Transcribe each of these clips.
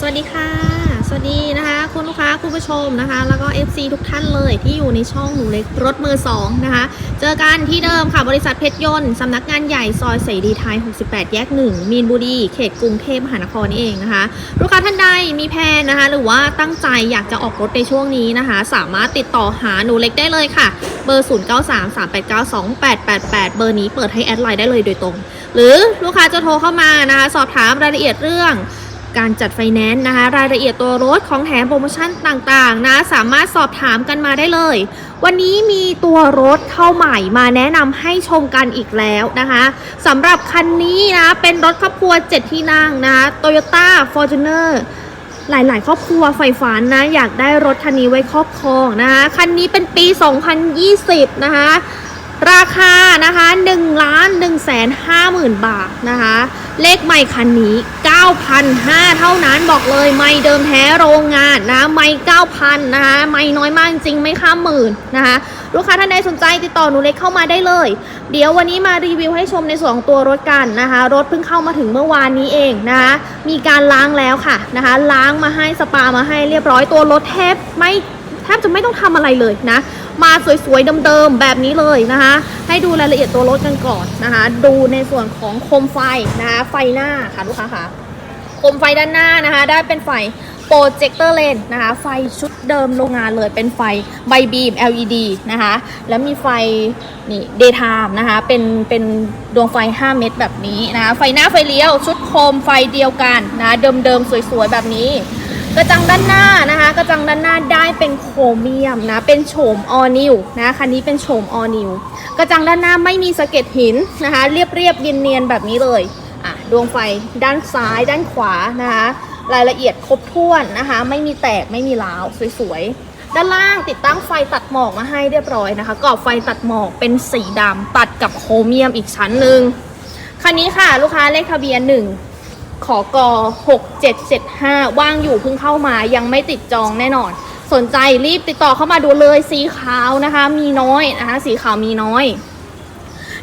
สวัสดีค่ะ สวัสดีนะคะคุณลูกค้าคุณผู้ชมนะคะ แล้วก็ FC ทุกท่านเลยที่อยู่ในช่องหนูเล็กรถมือสองนะคะ เจอกันที่เดิมค่ะบริษัทเพชรยนต์สำนักงานใหญ่ซอยเสรีไทย 68 แยก 1 มีนบุรี เขตกรุงเทพมหานครนี่เองนะคะ ลูกค้าท่านใดมีแพลนนะคะ หรือว่าตั้งใจอยากจะออกรถในช่วงนี้นะคะ สามารถติดต่อหาหนูเล็กได้เลยค่ะ เบอร์ 0933892888 เบอร์นี้เปิดให้แอดไลน์ได้เลยโดยตรง หรือลูกค้าจะโทรเข้ามานะคะสอบถามรายละเอียดเรื่อง การจัดไฟแนนซ์นะคะ รายละเอียดตัวรถของแถมโปรโมชั่นต่างๆนะ สามารถสอบถามกันมาได้เลย วันนี้มีตัวรถเข้าใหม่มาแนะนำให้ชมกันอีกแล้วนะคะสำหรับคันนี้นะเป็นรถครอบครัว 7 ที่นั่งนะคะ Toyota Fortuner หลาย ๆ ครอบครัวใฝ่ฝันนะ อยากได้รถคันนี้ไว้ครอบครองนะคะคันนี้เป็นปี 2020 นะคะราคานะคะ1ล้าน1แสน5หมื่นบาทนะคะ เลขไม่คันนี้ 9,500 เท่านั้นบอกเลยไม่เดิมแท้โรงงานนะไม่9,000นะคะไม่น้อยมากจริงไม่ข้ามหมื่นนะคะลูกค้าท่านใดสนใจติดต่อหนูเล็กเข้ามาได้เลย เดี๋ยววันนี้มารีวิวให้ชมในส่วนของตัวรถกันนะคะรถเพิ่งเข้ามาถึงเมื่อวานนี้เองนะคะมีการล้างแล้วค่ะนะคะล้างมาให้สปามาให้เรียบร้อยตัวรถแทบไม่แทบจะไม่ต้องทำอะไรเลยนะมาสวยๆเดิมๆแบบนี้เลยนะคะ ให้ดูรายละเอียดตัวรถกันก่อนนะคะ ดูในส่วนของโคมไฟนะคะ ไฟหน้าค่ะลูกค้าค่ะ โคมไฟด้านหน้านะคะ ได้เป็นไฟโปรเจคเตอร์เลนนะคะ ไฟชุดเดิมโรงงานเลยเป็นไฟใบบีม LED นะคะ แล้วมีไฟนี่ daytime นะคะ เป็นเป็นดวงไฟ 5 เม็ดแบบนี้นะคะ ไฟหน้าไฟเลี้ยว ชุดโคมไฟเดียวกันนะเดิมๆสวยๆ แบบนี้ กระจังด้านหน้านะคะ กระจังด้านหน้าได้เป็นโครเมียมนะ เป็นโฉมออนิวนะคันนี้เป็นโฉมออนิวกระจังด้านหน้าไม่มีสะเก็ดหินนะคะ เรียบเรียบๆเนียนๆแบบนี้เลย ดวงไฟด้านซ้ายด้านขวานะคะ รายละเอียดครบถ้วนนะคะ ไม่มีแตกไม่มีร้าวสวยๆ ด้านล่างติดตั้งไฟตัดหมอกมาให้เรียบร้อยนะคะกรอบไฟตัดหมอกเป็นสีดำตัดกับโครเมียมอีกชั้นหนึ่งคันนี้ค่ะลูกค้าเลขทะเบียนหนึ่งขอกอ6775 ว่างอยู่เพิ่งเข้ามายังไม่ติดจองแน่นอน สนใจรีบติดต่อเข้ามาดูเลยสีขาวนะคะ มีน้อยนะคะ สีขาวมีน้อย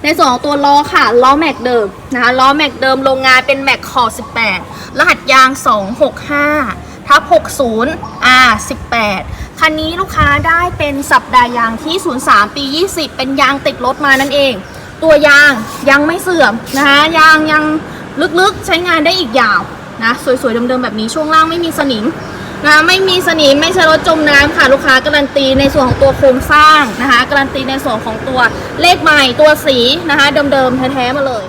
ในส่วนของตัวล้อค่ะล้อแม็กเดิมนะคะล้อแม็กเดิมโรงงานเป็นแม็กคอ18 รหัสยาง 265ทับ60 R 18คันนี้ลูกค้าได้เป็นสัปดาห์ยางที่ 03 ปี 20 เป็นยางติดรถมานั่นเอง ตัวยางยังไม่เสื่อมนะคะยางยังลึกๆใช้งานได้อีกยาวนะสวยๆเดิมๆแบบนี้ช่วงล่างไม่มีสนิม นะไม่มีสนิมไม่ใช่รถจมน้ำค่ะลูกค้าการันตีในส่วนของตัวโครงสร้างนะคะการันตีในส่วนของตัวเลขใหม่ตัวสีนะคะเดิมๆแท้ๆมาเลย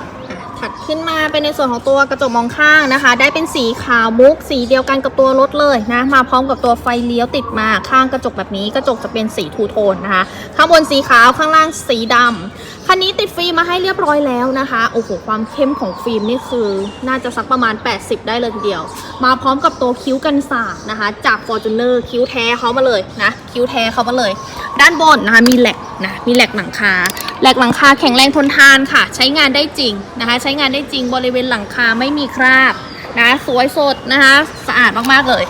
ถัดขึ้นมา เป็นในส่วนของตัวกระจกมองข้างนะคะ ได้เป็นสีขาวมุก สีเดียวกันกับตัวรถเลยนะ มาพร้อมกับตัวไฟเลี้ยวติดมาข้างกระจกแบบนี้ กระจกจะเป็นสีทูโทนนะคะ ข้างบนสีขาวข้างล่างสีดำคันนี้ติดฟิล์มมาให้เรียบร้อยแล้วนะคะโอ้โหความเข้มของฟิล์มนี่คือน่าจะสักประมาณ 80 ได้เลยทีเดียว มาพร้อมกับตัวคิ้วกันสาดนะคะ จาก Fortuner คิ้วแท้เขามาเลยนะ คิ้วแท้เขามาเลย ด้านบนนะคะมีแหลกนะมีแหลกหลังคาแหลกหลังคาแข็งแรงทนทานค่ะ ใช้งานได้จริงนะคะ ใช้งานได้จริงบริเวณหลังคาไม่มีคราบนะสวยสดนะคะสะอาดมากๆเลย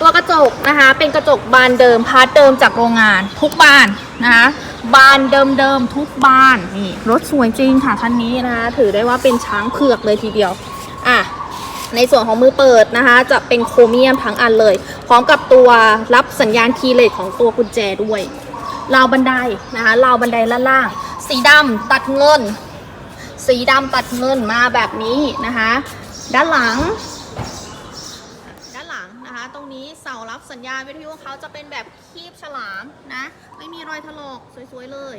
ตัวกระจกนะคะเป็นกระจกบานเดิมพาร์ทเดิมจากโรงงาน ทุกบานนะคะบานเดิมๆทุกบานนี่รถสวยจริงค่ะคันนี้นะคะถือได้ว่าเป็นช้างเผือกเลยทีเดียวอะในส่วนของมือเปิดนะคะ จะเป็นโครเมียมทั้งอันเลย พร้อมกับตัวรับสัญญาณคีย์เลสของตัวกุญแจด้วยราวบันไดนะคะราวบันไดล่างล่างๆสีดำตัดเงิน สีดำตัดเงินมาแบบนี้นะคะ ด้านหลัง ด้านหลังนะคะ ตรงนี้เสารับสัญญาณวิทยุของเขาจะเป็นแบบคีบฉลามนะ ไม่มีรอยถลอกสวยๆเลย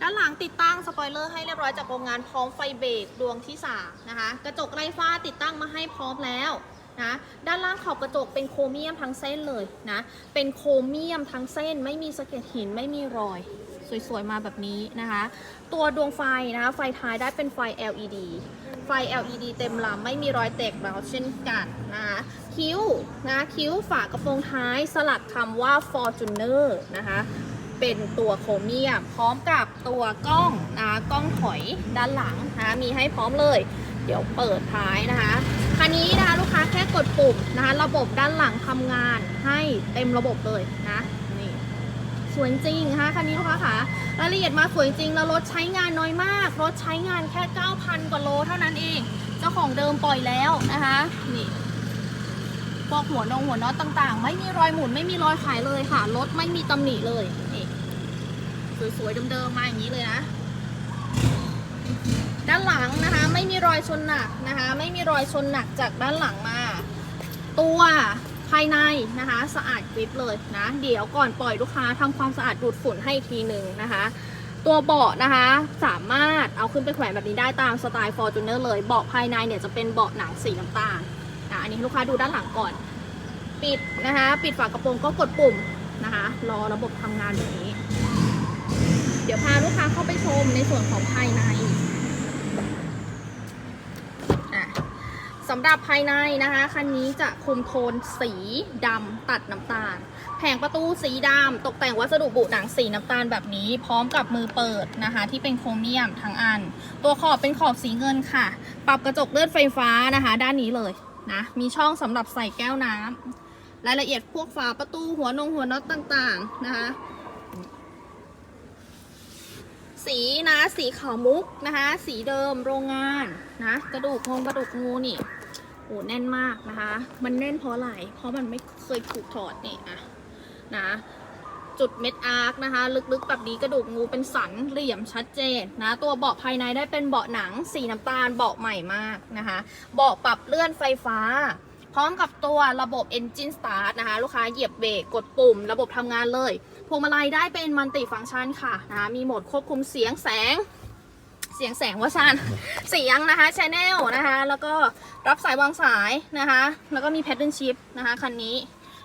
ด้านหลังติดตั้งสปอยเลอร์ให้เรียบร้อยจากโรงงานพร้อมไฟเบรกดวงที่3นะคะกระจกไร้ฝ้าติดตั้งมาให้พร้อมแล้วนะด้านล่างขอบกระจกเป็นโครเมียมทั้งเส้นเลยนะเป็นโครเมียมทั้งเส้น ไม่มีสะเก็ดหินไม่มีรอย สวยๆมาแบบนี้นะคะ ตัวดวงไฟนะคะไฟท้ายได้เป็นไฟ LED ไฟ LED เต็มลำไม่มีรอยแตกแล้วเช่นกันนะคะคิ้วนะคิ้วฝากระโปรงท้ายสลักคำว่า Fortuner นะคะเป็นตัวโครเมียมพร้อมกับตัวกล้องนะกล้องถอยด้านหลังนะคะมีให้พร้อมเลย เดี๋ยวเปิดท้ายนะคะคันนี้นะคะลูกค้าแค่กดปุ่มนะคะระบบด้านหลังทำงานให้เต็มระบบเลยนะ สวยจริงนะคะคันนี้ลูกค้าค่ะรายละเอียดมาสวยจริงแล้วรถใช้งานน้อยมาก รถใช้งานแค่ 9,000 กว่าโลเท่านั้นเองเจ้าของเดิมปล่อยแล้วนะคะนี่พวกหัวนงหัวน็อตต่างๆ ไม่มีรอยหมุนไม่มีรอยขายเลยค่ะ รถไม่มีตำหนิเลยนี่สวยๆเดิมๆมาอย่างนี้เลยนะ ด้านหลังนะคะ ไม่มีรอยชนหนักนะคะ ไม่มีรอยชนหนักจากด้านหลังมา ตัว ภายในนะคะ สะอาดกริบเลยนะเดี๋ยวก่อนปล่อยลูกค้าทำความสะอาดดูดฝุ่นให้อีกทีหนึ่งนะคะ ตัวเบาะนะคะ สามารถเอาขึ้นไปแขวนแบบนี้ได้ตามสไตล์ Fortuner เลยเบาะภายในเนี่ยจะเป็นเบาะหนังสีน้ำตาลอะอันนี้ลูกค้าดูด้านหลังก่อน ปิดนะคะ ปิดฝากระโปรงก็กดปุ่มนะคะรอระบบทำงานแบบนี้ เดี๋ยวพาลูกค้าเข้าไปชมในส่วนของภายในอะ สำหรับภายในนะคะคันนี้จะคุมโทนสีดำตัดน้ำตาล แผงประตูสีดำตกแต่งวัสดุบุหนังสีน้ำตาลแบบนี้ พร้อมกับมือเปิดนะคะ ที่เป็นโครเมียมทั้งอัน ตัวขอบเป็นขอบสีเงินค่ะ ปรับกระจกเลื่อนไฟฟ้านะคะ ด้านนี้เลยนะมีช่องสำหรับใส่แก้วน้ำรายละเอียดพวกฝาประตูหัวนงหัวน็อตต่างๆนะคะสีนะสีขาวมุกนะคะ สีเดิมโรงงานนะ กระดูกงงกระดูกงูนี่ อ้แน่นมากนะคะ มันแน่นเพราะอะไร เพราะมันไม่เคยถูกถอดนี่อะนะ จุดเม็ดอาร์คนะคะ ลึกๆแบบนี้กระดูกงูเป็นสันเหลี่ยมชัดเจนนะ ตัวเบาะภายในได้เป็นเบาะหนังสีน้ำตาลเบาะใหม่มากนะคะ เบาะปรับเลื่อนไฟฟ้า พร้อมกับตัวระบบ Engine Start นะคะ ลูกค้าเหยียบเบรกกดปุ่ม ระบบทำงานเลยพวงมาลัยได้เป็นมัลติฟังก์ชันค่ะนะะมีโหมดควบคุมเสียงแสง สียงแสงว่าชันเสียงนะคะชแนลนะคะ แล้วก็รับสายวางสายนะคะ แล้วก็มี pattern shift นะคะคันนี้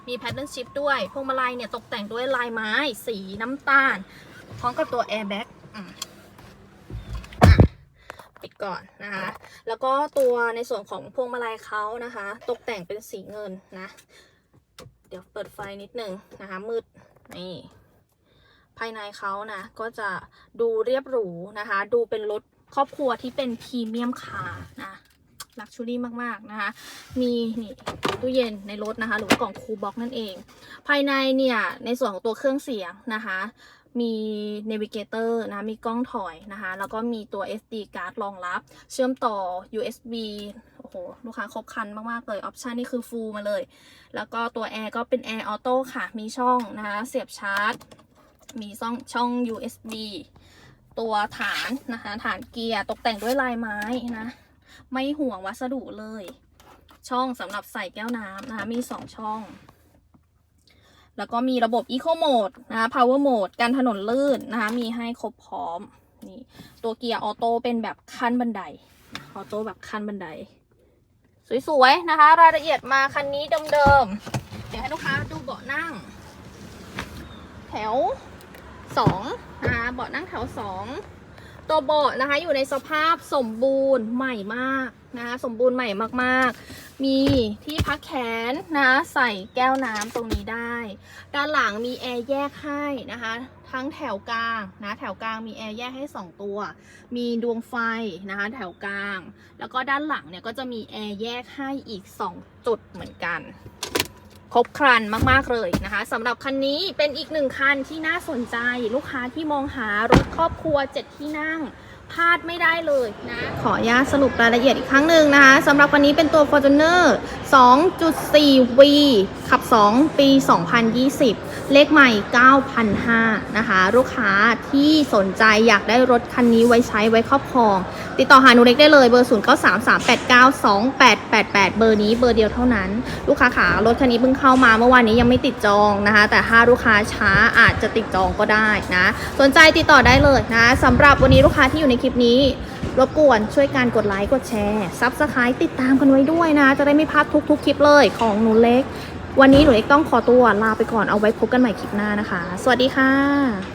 มี pattern shift ด้วยพวงมาลัยเนี่ยตกแต่งด้วยลายไม้ สีน้ำตาล พร้อมกับตัว airbag อืมอะปิดก่อนนะคะ แล้วก็ตัวในส่วนของพวงมาลัยเขานะคะ ตกแต่งเป็นสีเงินนะ เดี๋ยวเปิดไฟนิดหนึ่งนะคะมืดนี่ ภายในเขานะ ก็จะดูเรียบหรูนะคะ ดูเป็นรถครอบครัวที่เป็นพรีเมียมคาร์นะลักชูรี่มากๆนะคะ มีนี่ตู้เย็นในรถนะคะ หรือว่ากล่องคูลบ็อกนั่นเอง ภายในเนี่ยในส่วนของตัวเครื่องเสียงนะคะ มีเนวิเกเตอร์นะ มีกล้องถอยนะคะ แล้วก็มีตัว SD card รองรับ เชื่อมต่อ USB โอ้โห ลูกค้าครบครันมาก ๆ เลย ออปชันนี่คือฟูลมาเลย แล้วก็ตัวแอร์ก็เป็นแอร์ออโต้ค่ะ มีช่องนะคะ เสียบชาร์จ มีช่องช่อง USB ตัวฐานนะคะ ฐานเกียร์ตกแต่งด้วยลายไม้นะ ไม่ห่วงวัสดุเลย ช่องสำหรับใส่แก้วน้ำนะคะ มี 2 ช่อง แล้วก็มีระบบ Eco Mode นะคะ Power Mode กันถนนลื่นนะคะ มีให้ครบพร้อม นี่ ตัวเกียร์ออโต้เป็นแบบขั้นบันได ออโต้แบบขั้นบันได สวยๆนะคะ รายละเอียดมาคันนี้เดิมๆ เดี๋ยวให้ลูกค้าดูเบาะนั่ง แถว สองนะคะเบาะนั่งแถวสองตัวเบาะนะคะอยู่ในสภาพสมบูรณ์ใหม่มากนะคะสมบูรณ์ใหม่มากๆ มีที่พักแขนนะคะใส่แก้วน้ำตรงนี้ได้ ด้านหลังมีแอร์แยกให้นะคะทั้งแถวกลางนะแถวกลางมีแอร์แยกให้ 2 ตัว มีดวงไฟนะคะแถวกลาง แล้วก็ด้านหลังเนี่ยก็จะมีแอร์แยกให้อีก 2 จุดเหมือนกัน ครบครันมาก ๆ เลยนะคะสำหรับคันนี้เป็นอีกหนึ่งคันที่น่าสนใจลูกค้าที่มองหารถครอบครัว 7 ที่นั่งพลาดไม่ได้เลยนะ ขออนุญาตสรุปรายละเอียดอีกครั้งหนึ่งนะคะสำหรับวันนี้เป็นตัว Fortuner 2.4V ขับ2 ปี 2020 เลขใหม่ 9,500นะคะ ลูกค้าที่สนใจอยากได้รถคันนี้ไว้ใช้ไว้ครอบครอง ติดต่อหาหนูเล็กได้เลยเบอร์ 0 9 3 3 8 9 2 8 8 8 เบอร์นี้เบอร์เดียวเท่านั้น ลูกค้าขารถคันนี้เพิ่งเข้ามาเมื่อวานนี้ยังไม่ติดจองนะคะ แต่ถ้าลูกค้าช้าอาจจะติดจองก็ได้นะ สนใจติดต่อได้เลยนะสำหรับวันนี้ลูกค้าที่อยู่ในคลิปนี้รบกวนช่วยการกดไลค์กดแชร์ซับสไครต์ติดตามกันไว้ด้วยนะ จะได้ไม่พลาดทุกๆคลิปเลยของหนูเล็ก วันนี้หนูเล็กต้องขอตัวลาไปก่อนเอาไว้พบกันใหม่คลิปหน้านะคะ สวัสดีค่ะ